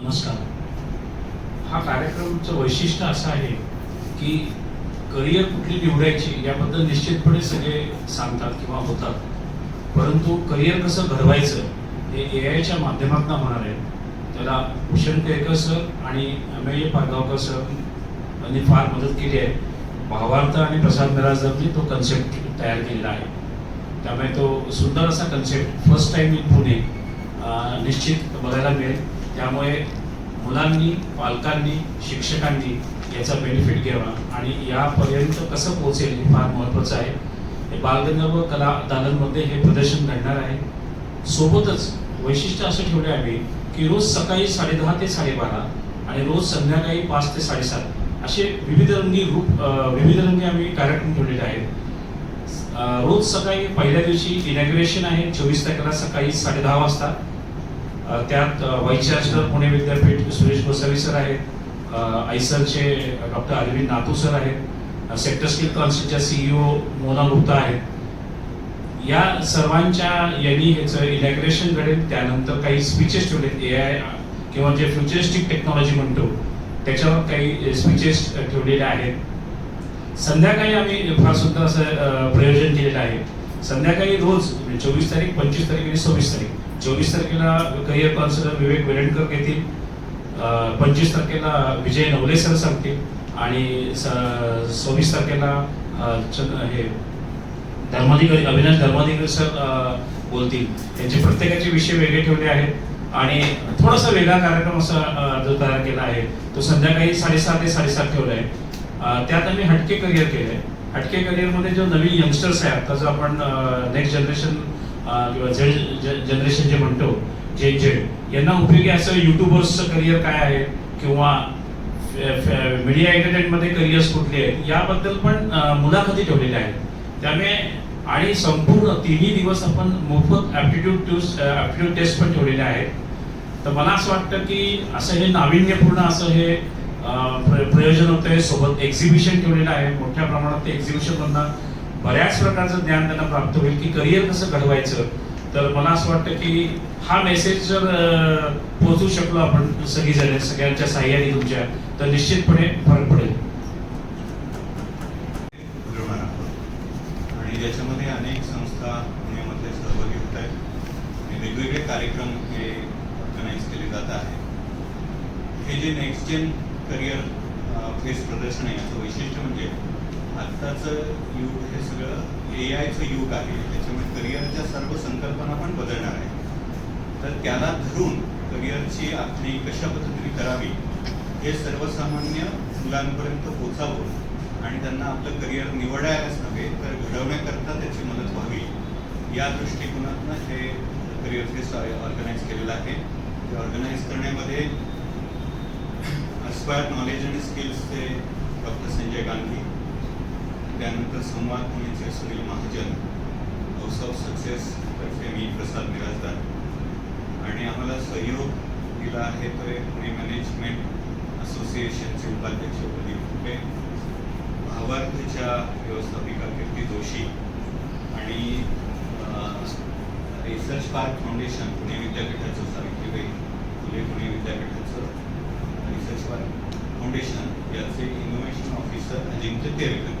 नमस्कार. हा कार्यक्रमचं वैशिष्ट्य असं आहे की करिअर कुठली निवडायची याबद्दल निश्चितपणे सगळे सांगतात किंवा होतात. परंतु करिअर कसं घडवायचं हे ए आयच्या माध्यमातून होणार आहे. त्याला भूषण केळकर सर आणि अमेय पारगावकर सर यांनी फार मदत केली आहे. भावार्थ आणि प्रसाद मिराजांनी तो कन्सेप्ट तयार केलेला आहे. त्यामुळे तो सुंदर असा concept first time in Pune निश्चित बघायला मिळेल. त्यामुळे मुलांनी पालकांनी शिक्षकांनी याचा बेनिफिट घ्यावा आणि यापर्यंत कसं पोहोचेल हे फार महत्त्वाचं आहे. हे बालगंधर्व कला दालनमध्ये हे प्रदर्शन घडणार आहे. सोबतच वैशिष्ट्य असं ठेवले आहे की रोज सकाळी साडेदहा ते साडेबारा आणि रोज संध्याकाळी पाच ते साडेसात असे विविध रंगी रूप विविध रंगी आम्ही कार्यक्रम ठेवलेले आहेत. रोज सकाळी पहिल्या दिवशी इनॅग्रेशन आहे चोवीस तारखेला सकाळी साडेदहा वाजता. त्यात अ, व्हाईस चान्सलर पुणे विद्यापीठ सुरेश गोसावी सर आहेत. आयसरचे डॉक्टर अरविंद नातू सर आहेत. सेक्टर स्किल कॉन्सिलच्या सीईओ मोना गुप्ता आहेत. या सर्वांच्या यांनी ह्याचं इनॅग्रेशन घडेल. त्यानंतर काही स्पीचेस ठेवलेत. ए आय किंवा जे फ्युचरिस्टिक टेक्नॉलॉजी म्हणतो त्याच्यावर काही स्पीचेस ठेवलेल्या आहेत. संध्याकाळी आम्ही फार सुंदर असं प्रयोजन केलेलं आहे. संध्याकाळी रोज म्हणजे चोवीस तारीख पंचवीस तारीख आणि सव्वीस तारीख. चोवीस तारखेला करिअर काउन्सिलर विवेक वेलणकर घेतील पंचवीस तारखेला विजय नवले सर सांगतील आणि स- सव्वीस तारखेला हे धर्माधिकारी अविनाश धर्माधिकारी सर बोलतील. त्यांचे प्रत्येकाचे विषय वेगळे ठेवले आहेत आणि थोडासा वेगळा कार्यक्रम असा जो तयार केला आहे तो संध्याकाळी साडेसहा ते साडेसात ठेवला आहे. त्यात आम्ही हटके करिअर केलं आहे हटके करिअरमध्ये जो नवीन यंगस्टर्स आहे आता जो आपण नेक्स्ट जनरेशन किंवा झेड जनरेशन जे म्हणतो जे जे यांना उपयोगी असं युट्यूबर्सचं करिअर काय आहे? किंवा मीडिया एंटरटेनमध्ये करिअर्स कुठले आहेत? याबद्दल पण मुलाखती ठेवलेल्या आहेत. त्यामुळे आणि संपूर्ण तिन्ही दिवस आपण मोफत ॲप्टिट्यूड ट्यूस ॲप्टिट्यूड टेस्ट पण ठेवलेले आहेत. तर मला असं वाटतं की असं हे नाविन्यपूर्ण असं हे प्रयोजन होतं सोबत एक्झिबिशन ठेवलेलं आहे. मोठ्या प्रमाणात ते एक्झिबिशन मधनं बऱ्याच प्रकारचं ज्ञान त्यांना प्राप्त होईल की करिअर कसं घडवायचं. तर मला असं वाटतं की हा मेसेज जर पोहोचू शकलो आपण सगळीजण सगळ्यांच्या साह्याने तुमच्या तर निश्चितपणे फरक पडेल. आणि ज्याच्यामध्ये अनेक संस्था पुण्यामध्ये सहभागी होत आहेत. वेगवेगळे कार्यक्रम हे ऑर्गनाईज केले जात आहेत. हे जे नेक्स्ट जेन करिअर फेस प्रदर्शन आहे याचं वैशिष्ट्य म्हणजे आत्ताचं युग हे सगळं ए आयचं युग आहे. त्याच्यामुळे करिअरच्या सर्व संकल्पना पण बदलणार आहे तर त्याला धरून करिअरची आखणी कशा पद्धतीने करावी हे सर्वसामान्य मुलांपर्यंत पोचावं आणि त्यांना आपलं करिअर निवडायलाच नव्हे तर घडवण्याकरता त्याची मदत व्हावी. या दृष्टिकोनातनं हे करिअर फेस्ट ऑर्गनाईज केलेलं आहे. ते ऑर्गनाईज करण्यामध्ये अस्पायर नॉलेज आणि स्किल्सचे डॉक्टर संजय गांधी त्यानंतर Samvad पुणेचे Sunil Mahajan house of success तर्फे मी प्रसाद मिराजदार आणि आम्हाला सहयोग दिला आहे तो एक पुणे मॅनेजमेंट असोसिएशनचे उपाध्यक्ष प्रदीप खुपे भावार्थच्या व्यवस्थापिका कीर्ती जोशी आणि रिसर्च पार्क फाउंडेशन पुणे विद्यापीठाचं सावित्रीबाई फुले पुणे विद्यापीठाचं रिसर्च पार्क फाउंडेशन याचे इनोव्हेशन ऑफिसर अजिंक्य तेरकर